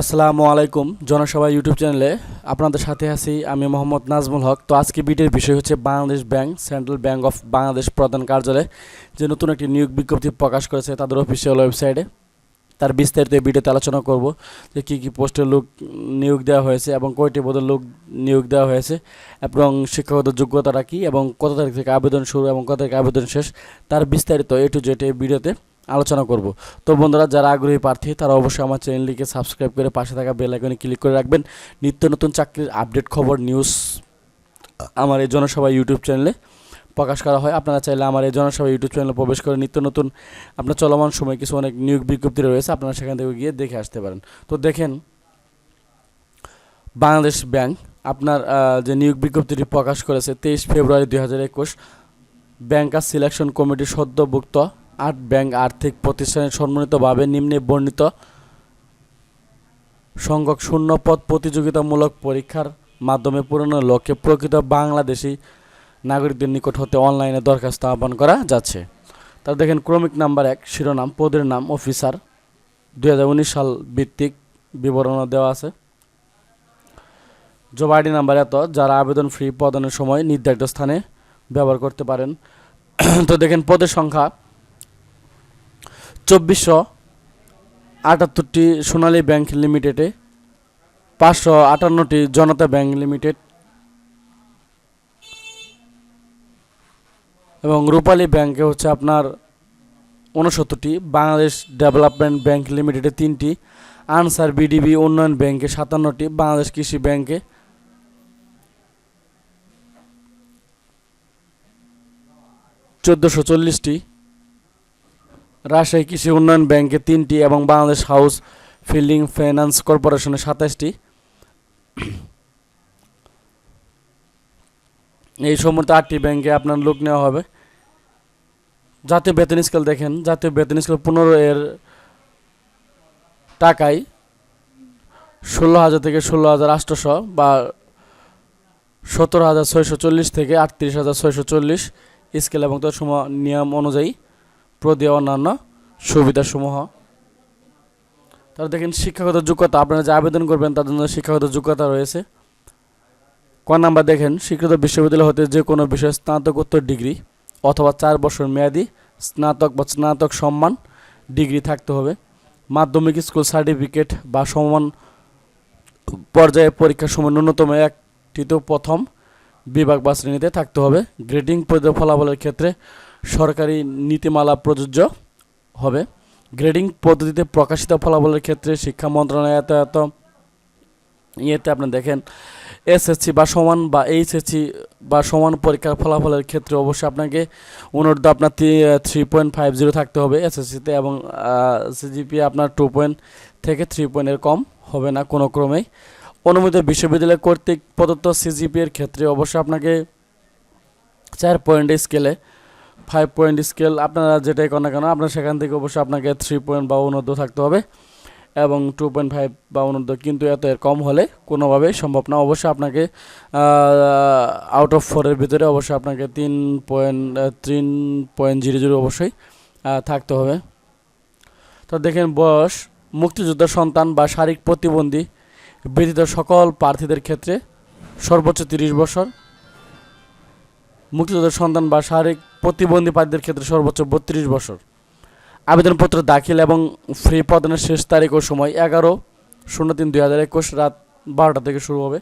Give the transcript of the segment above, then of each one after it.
আসসালামু আলাইকুম জনসভা ইউটিউব চ্যানেলে আপনাদের সাথে আছি আমি মোহাম্মদ নাজমুল হক। তো আজকে ভিডিওর বিষয় হচ্ছে Bangladesh bank, central bank of Bangladesh প্রধান কার্যালয়ে, যে নতুন একটি নিয়োগ বিজ্ঞপ্তি প্রকাশ করেছে তাদের অফিসিয়াল ওয়েবসাইটে তার বিস্তারিত এই ভিডিওতে আলোচনা করব যে কী কী পোস্টে লোক নিয়োগ দেওয়া হয়েছে এবং কয়টি পদে লোক নিয়োগ দেওয়া হয়েছে এবং শিক্ষাগত যোগ্যতাটা কী এবং কত তারিখ থেকে আবেদন শুরু এবং কত তারিখে আবেদন শেষ, তার বিস্তারিত এ টু জেড এই ভিডিওতে আলোচনা করব। তো বন্ধুরা, যারা আগ্রহী প্রার্থী, তারা অবশ্যই আমার চ্যানেলটিকে সাবস্ক্রাইব করে পাশে থাকা বেল আইকনে ক্লিক করে রাখবেন। নিত্য নতুন চাকরির আপডেট খবর, নিউজ, আমার এই জনসভা ইউটিউব চ্যানেলে প্রকাশ করা হয়। আপনারা চাইলে আমার এই জনসভা ইউটিউব চ্যানেলে প্রবেশ করে নিত্য নতুন আপনার চলমান সময় কিছু অনেক নিয়োগ বিজ্ঞপ্তি রয়েছে, আপনারা সেখান থেকে গিয়ে দেখে আসতে পারেন। তো দেখেন, বাংলাদেশ ব্যাংক আপনার যে নিয়োগ বিজ্ঞপ্তিটি প্রকাশ করেছে, তেইশ ফেব্রুয়ারি দুই হাজার একুশ, ব্যাংকার সিলেকশন কমিটির সদ্যভুক্ত আট ব্যাংক আর্থিক প্রতিষ্ঠানের সম্মানিতভাবে নিম্নে বর্ণিত। সংখ্যক শূন্য পদ প্রতিযোগিতামূলক পরীক্ষার মাধ্যমে পূরণের লক্ষ্যে প্রকৃত বাংলাদেশি নাগরিকদের নিকট হতে অনলাইনে দরখাস্ত আহ্বান করা যাচ্ছে। তার দেখেন, ক্রমিক নাম্বার এক, শিরোনাম, পদের নাম, অফিসার দু হাজার উনিশ সাল ভিত্তিক বিবরণ দেওয়া আছে। জব আইডি নাম্বার এত, যারা আবেদন ফ্রি প্রদানের সময় নির্ধারিত স্থানে ব্যবহার করতে পারেন। তো দেখেন, পদের সংখ্যা চব্বিশশো আটাত্তরটি সোনালী ব্যাংক লিমিটেডে, পাঁচশো আটান্নটি জনতা ব্যাংক লিমিটেড এবং রূপালী ব্যাংকে হচ্ছে আপনার উনসত্তরটি বাংলাদেশ ডেভেলপমেন্ট ব্যাংক লিমিটেডে তিনটি, আনসার বিডিবি উন্নয়ন ব্যাংকে সাতান্নটি, বাংলাদেশ কৃষি ব্যাংকে চোদ্দোশো চল্লিশটি। রাজশাহী কৃষি উন্নয়ন ব্যাংকে তিনটি এবং বাংলাদেশ হাউস ফিল্ডিং ফাইন্যান্স কর্পোরেশনে সাতাশটি। এই সমস্ত আটটি ব্যাংকে আপনার লোক নেওয়া হবে। জাতীয় বেতন স্কেল দেখেন, জাতীয় বেতন স্কেল পনেরো এর টাকায় ষোলো হাজার থেকে ষোলো হাজার আটশোশো বা সতেরো হাজার ছয়শো চল্লিশ থেকে আটত্রিশ হাজার ছয়শো চল্লিশ স্কেল এবং তার সময় নিয়ম অনুযায়ী প্রদেয় অন্যান্য সুবিধাসমূহ। তারপর দেখেন শিক্ষাগত যোগ্যতা, আপনারা যে আবেদন করবেন তাদের জন্য শিক্ষাগত যোগ্যতা রয়েছে। ক নাম্বার দেখেন, স্বীকৃত বিশ্ববিদ্যালয় হতে যে কোনো বিষয়ে স্নাতকোত্তর ডিগ্রি অথবা চার বছর মেয়াদি স্নাতক বা স্নাতক সম্মান ডিগ্রি থাকতে হবে। মাধ্যমিক স্কুল সার্টিফিকেট বা সমান পর্যায়ে পরীক্ষার সময় ন্যূনতম একটিতে প্রথম বিভাগ বা শ্রেণীতে থাকতে হবে। গ্রেডিং ফলাফলের ক্ষেত্রে সরকারি নীতিমালা প্রযোজ্য হবে। গ্রেডিং পদ্ধতিতে প্রকাশিত ফলাফলের ক্ষেত্রে শিক্ষা মন্ত্রণালয় এত এত ইয়েতে আপনি দেখেন, এসএসসি বা সমান বা এইচএসসি বা সমান পরীক্ষার ফলাফলের ক্ষেত্রে অবশ্যই আপনাকে অনুর্ধ আপনার থ্রি পয়েন্ট ফাইভ জিরো থাকতে হবে এসএসসিতে এবং সিজিপি আপনার টু পয়েন্ট থেকে থ্রি পয়েন্টের কম হবে না কোনো ক্রমেই। অনুমোদিত বিশ্ববিদ্যালয় কর্তৃক প্রদত্ত সিজিপি এর ক্ষেত্রে অবশ্যই আপনাকে চার পয়েন্ট স্কেলে ফাইভ পয়েন্ট স্কেল, আপনারা যেটাই করেন না কেন, আপনার সেখান থেকে অবশ্যই আপনাকে থ্রি পয়েন্ট বা অনুর্ধ থাকতে হবে এবং টু পয়েন্ট ফাইভ বা অনুর্ধ কিন্তু এত এর কম হলে কোনোভাবেই সম্ভব না। অবশ্যই আপনাকে আউট অফ ফোরের ভিতরে অবশ্যই আপনাকে তিন পয়েন্ট তিন পয়েন্ট জিরো জিরো অবশ্যই থাকতে হবে। তো দেখেন বয়স, মুক্তিযোদ্ধার সন্তান বা শারীরিক প্রতিবন্ধী ব্যতীত সকল প্রার্থীদের ক্ষেত্রে সর্বোচ্চ তিরিশ বছর মুক্তিযোদ্ধার সন্তান বা শারীরিক প্রতিবন্ধী ক্ষেত্রে সর্বোচ্চ বত্রিশ বছর। আবেদনপত্র দাখিল এবং ফ্রি প্রদানের শেষ তারিখ ও সময় এগারো শূন্য তিন দুই হাজার একুশ রাত বারোটা থেকে শুরু হবে।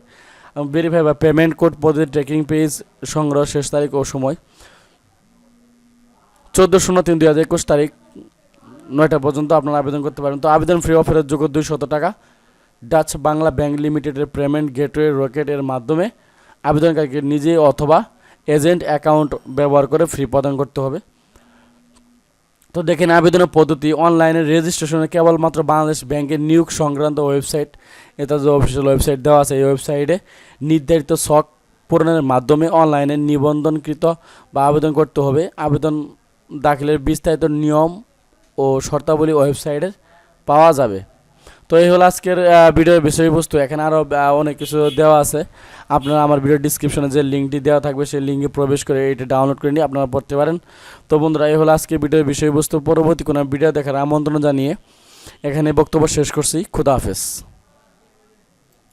ভেরিফাই বা পেমেন্ট কোড পদ্ধতি ট্রেকিং পেজ সংগ্রহ শেষ তারিখ ও সময় চোদ্দ শূন্য তিন দুই হাজার একুশ তারিখ নয়টা পর্যন্ত আপনারা আবেদন করতে পারেন। তো আবেদন ফ্রি অফারের যোগ্য দুইশত টাকা। ডাচ বাংলা ব্যাংক লিমিটেডের পেমেন্ট গেটওয়ে রকেটের মাধ্যমে আবেদনকারীকে নিজে অথবা এজেন্ট অ্যাকাউন্ট ব্যবহার করে ফ্রি প্রদান করতে হবে। তো দেখেন আবেদনের পদ্ধতি, অনলাইনে রেজিস্ট্রেশনে কেবলমাত্র বাংলাদেশ ব্যাংকের নিয়োগ সংক্রান্ত ওয়েবসাইট, এটা যে অফিসিয়াল ওয়েবসাইট দেওয়া আছে, এই ওয়েবসাইটে নির্ধারিত শখ পূরণের মাধ্যমে অনলাইনে নিবন্ধনকৃত বা আবেদন করতে হবে। আবেদন দাখিলের বিস্তারিত নিয়ম ও শর্তাবলী ওয়েবসাইটে পাওয়া যাবে। তো এই হলো আজকের ভিডিও বিষয়বস্তু। এখানে আরও অনেক কিছু দেওয়া আছে। আপনারা আমার ভিডিও ডিসক্রিপশনে যে লিঙ্কটি দেওয়া থাকবে, সেই লিঙ্কে প্রবেশ করে এটা ডাউনলোড করে নিয়ে আপনারা পড়তে পারেন। তো বন্ধুরা, এই হলো আজকের ভিডিওর বিষয়বস্তু। পরবর্তী কোনো ভিডিও দেখার আমন্ত্রণ জানিয়ে এখানে বক্তব্য শেষ করছি। খুদা হাফেজ।